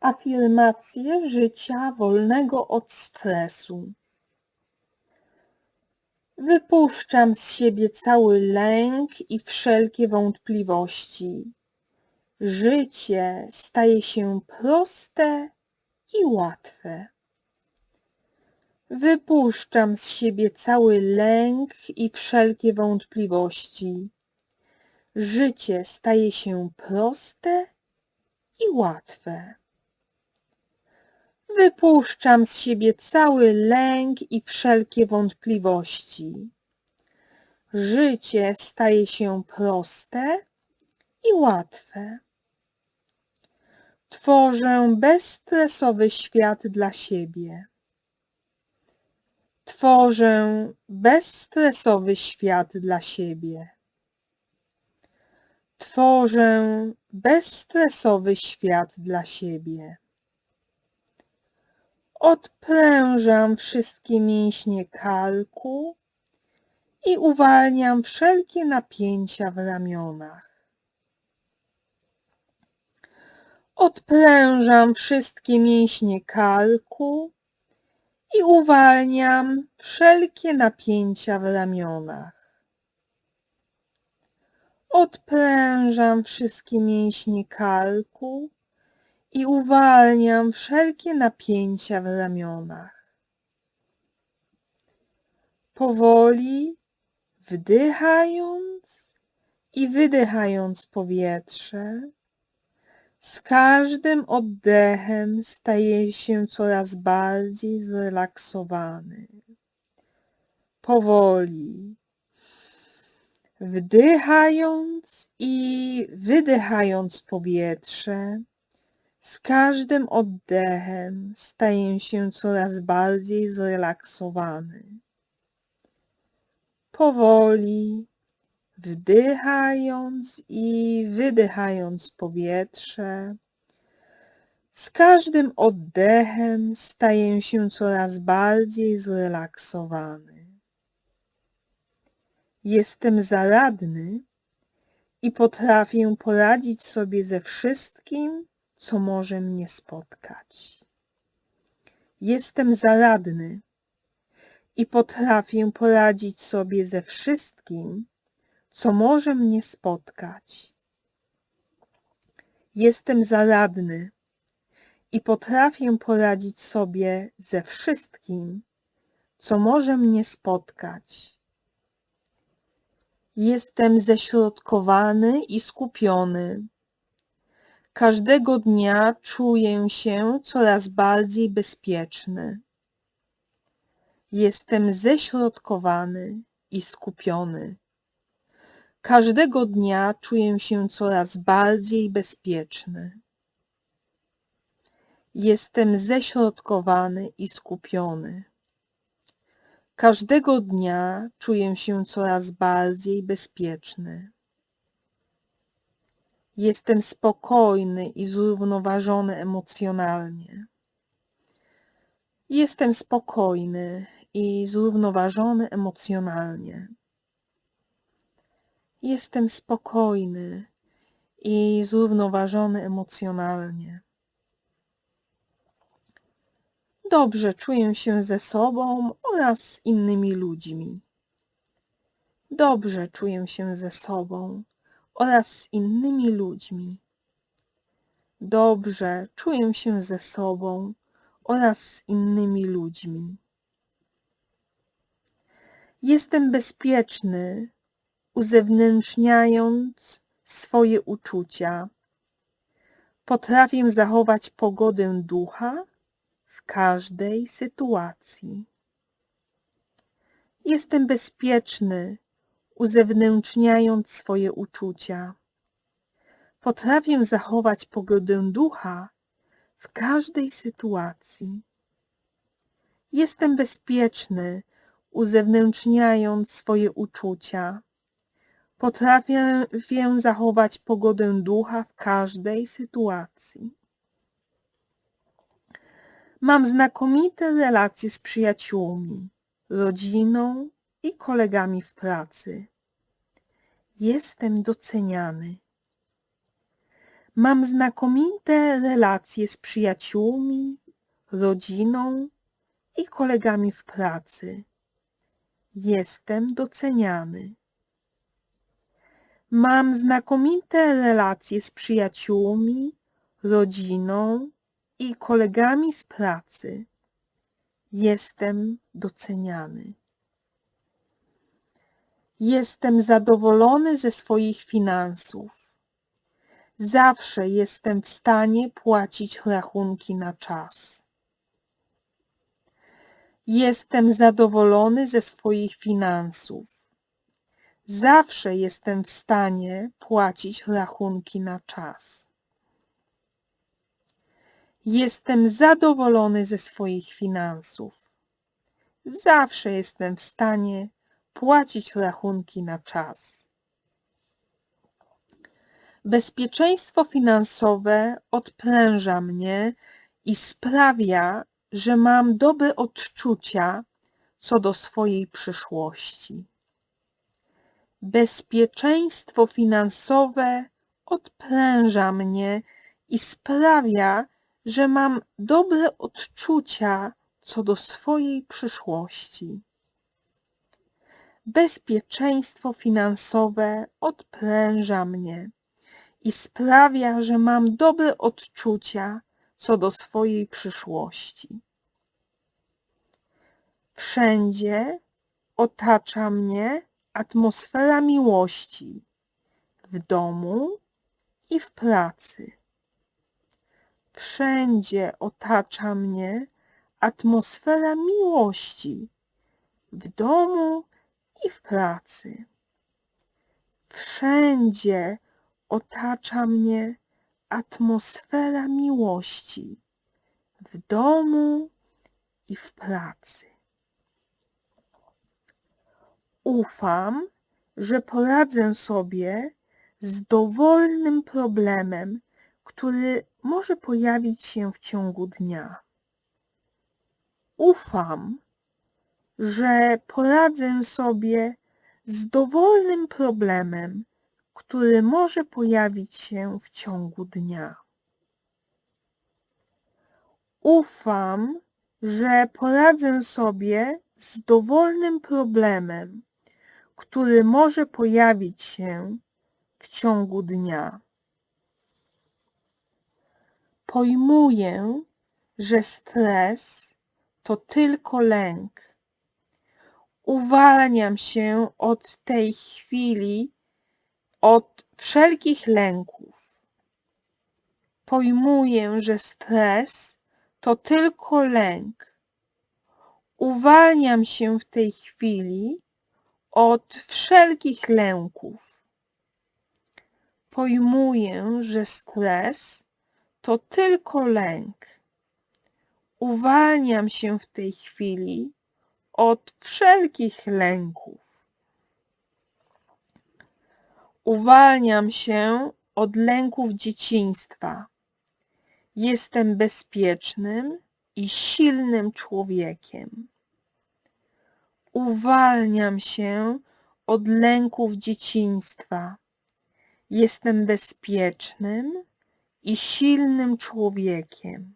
Afirmacje życia wolnego od stresu. Wypuszczam z siebie cały lęk i wszelkie wątpliwości. Życie staje się proste i łatwe. Wypuszczam z siebie cały lęk i wszelkie wątpliwości. Życie staje się proste i łatwe. Wypuszczam z siebie cały lęk i wszelkie wątpliwości. Życie staje się proste i łatwe. Tworzę bezstresowy świat dla siebie. Tworzę bezstresowy świat dla siebie. Tworzę bezstresowy świat dla siebie. Odprężam wszystkie mięśnie karku i uwalniam wszelkie napięcia w ramionach. Odprężam wszystkie mięśnie karku i uwalniam wszelkie napięcia w ramionach. Odprężam wszystkie mięśnie karku i uwalniam wszelkie napięcia w ramionach. Powoli wdychając i wydychając powietrze, z każdym oddechem staje się coraz bardziej zrelaksowany. Powoli wdychając i wydychając powietrze, z każdym oddechem staję się coraz bardziej zrelaksowany. Powoli wdychając i wydychając powietrze, z każdym oddechem staję się coraz bardziej zrelaksowany. Jestem zaradny i potrafię poradzić sobie ze wszystkim, co może mnie spotkać. Jestem zaradny i potrafię poradzić sobie ze wszystkim, co może mnie spotkać. Jestem zaradny i potrafię poradzić sobie ze wszystkim, co może mnie spotkać. Jestem ześrodkowany i skupiony. Każdego dnia czuję się coraz bardziej bezpieczny. Jestem ześrodkowany i skupiony. Każdego dnia czuję się coraz bardziej bezpieczny. Jestem ześrodkowany i skupiony. Każdego dnia czuję się coraz bardziej bezpieczny. Jestem spokojny i zrównoważony emocjonalnie. Jestem spokojny i zrównoważony emocjonalnie. Jestem spokojny i zrównoważony emocjonalnie. Dobrze czuję się ze sobą oraz z innymi ludźmi. Dobrze czuję się ze sobą oraz z innymi ludźmi. Dobrze czuję się ze sobą oraz z innymi ludźmi. Jestem bezpieczny, uzewnętrzniając swoje uczucia. Potrafię zachować pogodę ducha w każdej sytuacji. Jestem bezpieczny, uzewnętrzniając swoje uczucia. Potrafię zachować pogodę ducha w każdej sytuacji. Jestem bezpieczny, uzewnętrzniając swoje uczucia. Potrafię zachować pogodę ducha w każdej sytuacji. Mam znakomite relacje z przyjaciółmi, rodziną i kolegami w pracy. Jestem doceniany. Mam znakomite relacje z przyjaciółmi, rodziną i kolegami w pracy. Jestem doceniany. Mam znakomite relacje z przyjaciółmi, rodziną i kolegami z pracy. Jestem doceniany. Jestem zadowolony ze swoich finansów. Zawsze jestem w stanie płacić rachunki na czas. Jestem zadowolony ze swoich finansów. Zawsze jestem w stanie płacić rachunki na czas. Jestem zadowolony ze swoich finansów. Zawsze jestem w stanie płacić rachunki na czas. Bezpieczeństwo finansowe odpręża mnie i sprawia, że mam dobre odczucia co do swojej przyszłości. Bezpieczeństwo finansowe odpręża mnie i sprawia, że mam dobre odczucia co do swojej przyszłości. Bezpieczeństwo finansowe odpręża mnie i sprawia, że mam dobre odczucia co do swojej przyszłości. Wszędzie otacza mnie atmosfera miłości w domu i w pracy. Wszędzie otacza mnie atmosfera miłości w domu i w pracy. Wszędzie otacza mnie atmosfera miłości w domu i w pracy. Ufam, że poradzę sobie z dowolnym problemem, który może pojawić się w ciągu dnia. Ufam, że poradzę sobie z dowolnym problemem, który może pojawić się w ciągu dnia. Ufam, że poradzę sobie z dowolnym problemem, który może pojawić się w ciągu dnia. Pojmuję, że stres to tylko lęk. Uwalniam się od tej chwili od wszelkich lęków. Pojmuję, że stres to tylko lęk. Uwalniam się w tej chwili od wszelkich lęków. Pojmuję, że stres to tylko lęk. Uwalniam się w tej chwili od wszelkich lęków. Uwalniam się od lęków dzieciństwa. Jestem bezpiecznym i silnym człowiekiem. Uwalniam się od lęków dzieciństwa. Jestem bezpiecznym i silnym człowiekiem.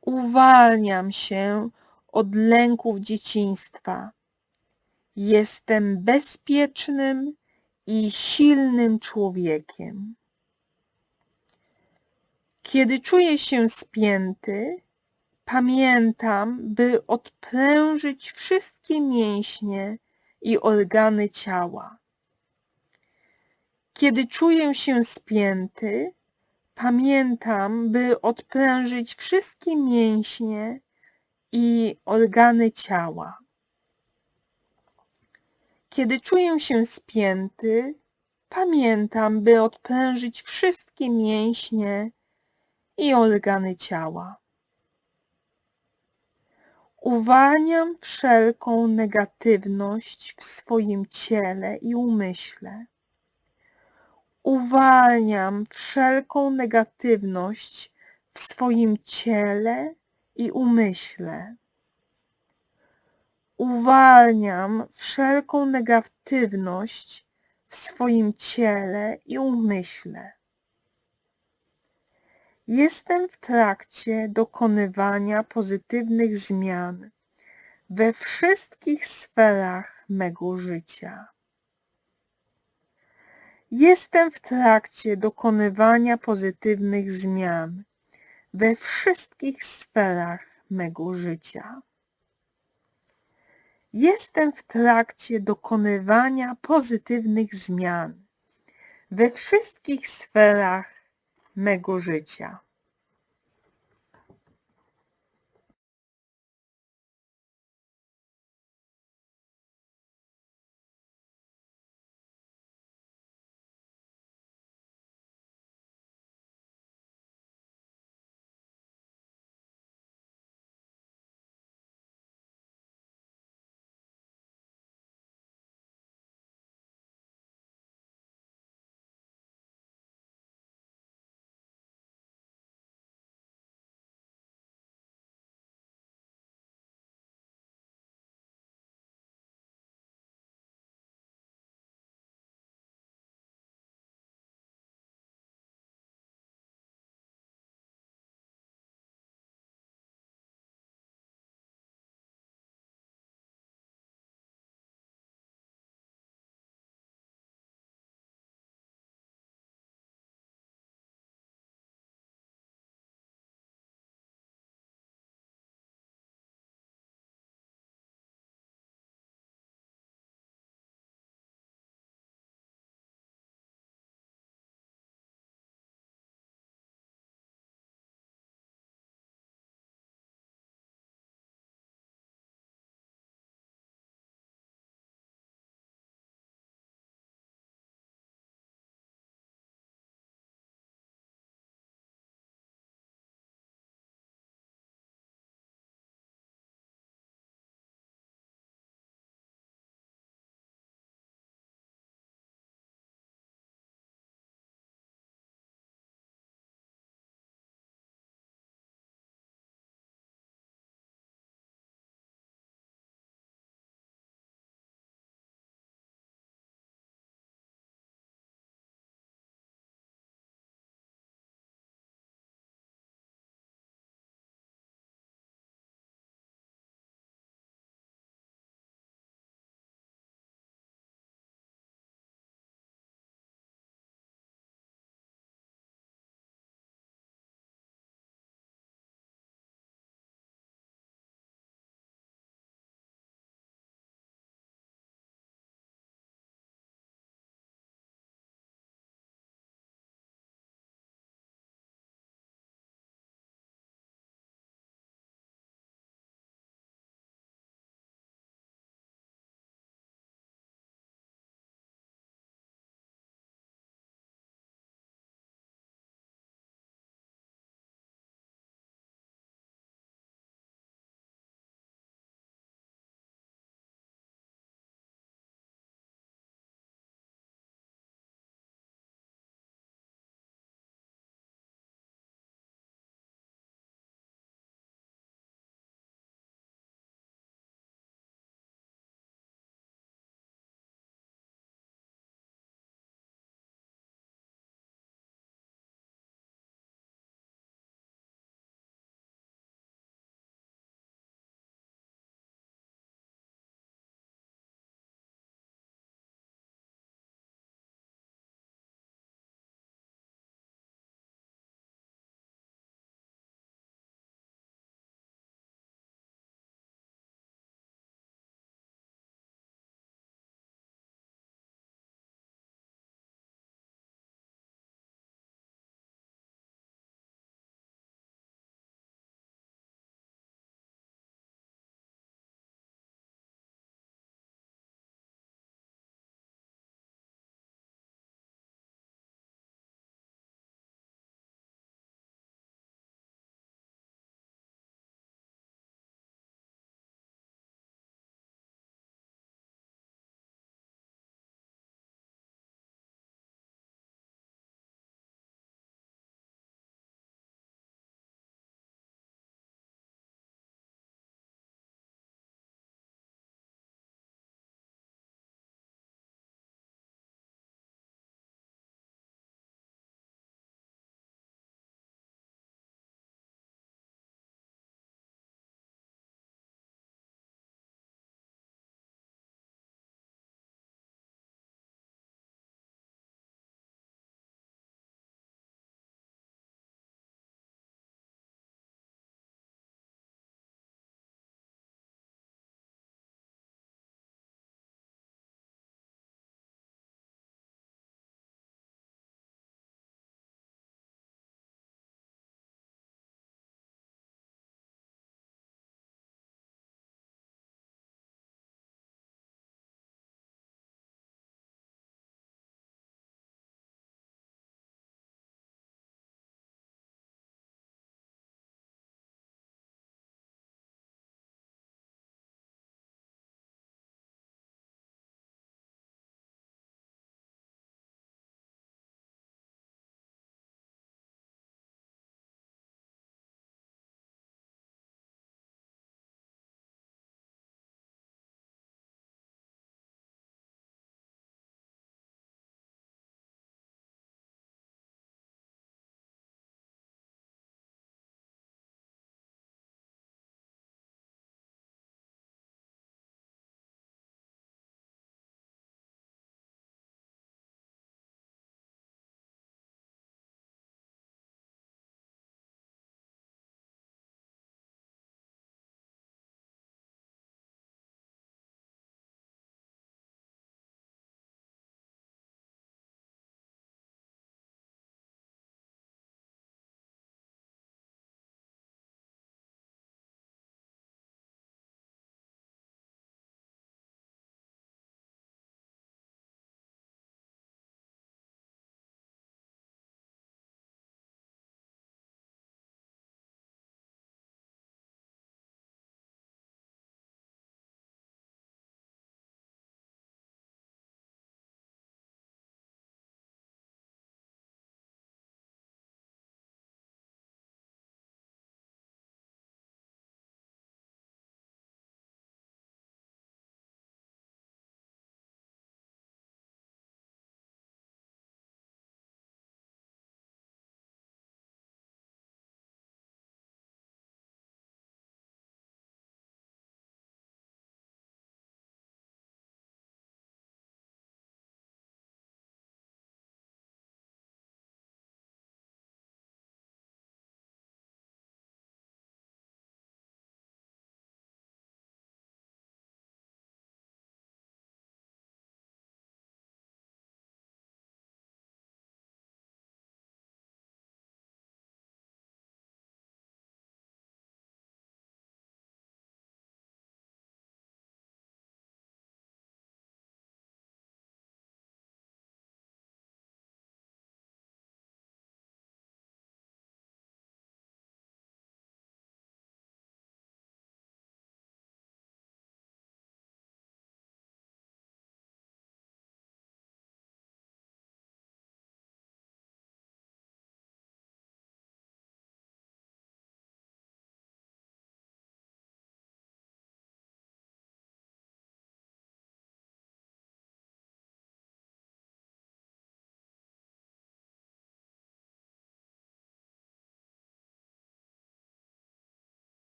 Uwalniam się od lęków dzieciństwa. Jestem bezpiecznym i silnym człowiekiem. Kiedy czuję się spięty, pamiętam, by odprężyć wszystkie mięśnie i organy ciała. Kiedy czuję się spięty, pamiętam, by odprężyć wszystkie mięśnie i organy ciała. Kiedy czuję się spięty, pamiętam, by odprężyć wszystkie mięśnie i organy ciała. Uwalniam wszelką negatywność w swoim ciele i umyśle. Uwalniam wszelką negatywność w swoim ciele i umyśle. Uwalniam wszelką negatywność w swoim ciele i umyśle. Jestem w trakcie dokonywania pozytywnych zmian we wszystkich sferach mego życia. Jestem w trakcie dokonywania pozytywnych zmian we wszystkich sferach mego życia. Jestem w trakcie dokonywania pozytywnych zmian we wszystkich sferach mego życia.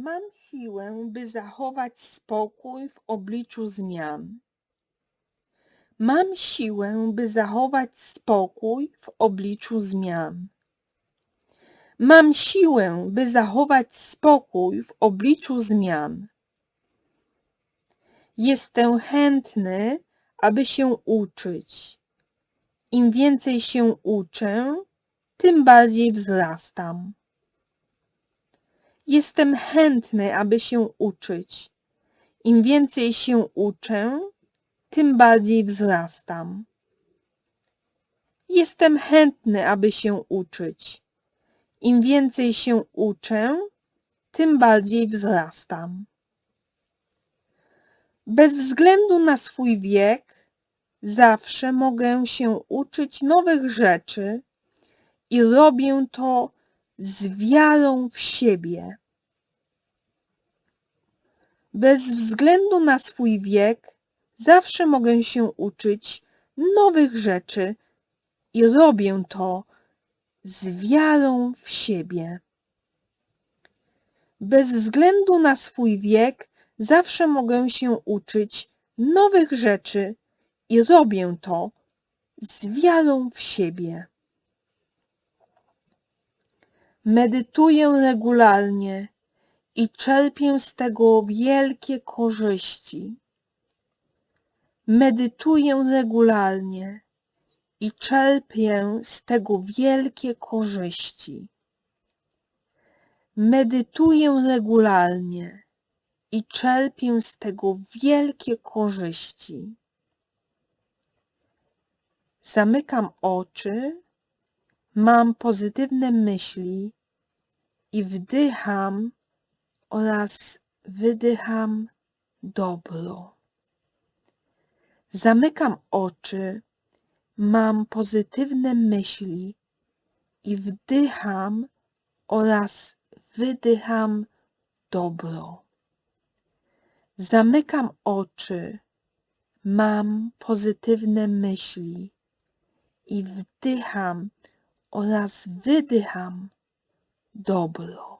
Mam siłę, by zachować spokój w obliczu zmian. Mam siłę, by zachować spokój w obliczu zmian. Mam siłę, by zachować spokój w obliczu zmian. Jestem chętny, aby się uczyć. Im więcej się uczę, tym bardziej wzrastam. Jestem chętny, aby się uczyć. Im więcej się uczę, tym bardziej wzrastam. Jestem chętny, aby się uczyć. Im więcej się uczę, tym bardziej wzrastam. Bez względu na swój wiek, zawsze mogę się uczyć nowych rzeczy i robię to z wiarą w siebie. Bez względu na swój wiek, zawsze mogę się uczyć nowych rzeczy i robię to z wiarą w siebie. Bez względu na swój wiek, zawsze mogę się uczyć nowych rzeczy i robię to z wiarą w siebie. Medytuję regularnie i czerpię z tego wielkie korzyści. Medytuję regularnie i czerpię z tego wielkie korzyści. Medytuję regularnie i czerpię z tego wielkie korzyści. Zamykam oczy, mam pozytywne myśli i wdycham oraz wydycham dobro. Zamykam oczy, mam pozytywne myśli i wdycham oraz wydycham dobro. Zamykam oczy, mam pozytywne myśli i wdycham oraz wydycham dobro.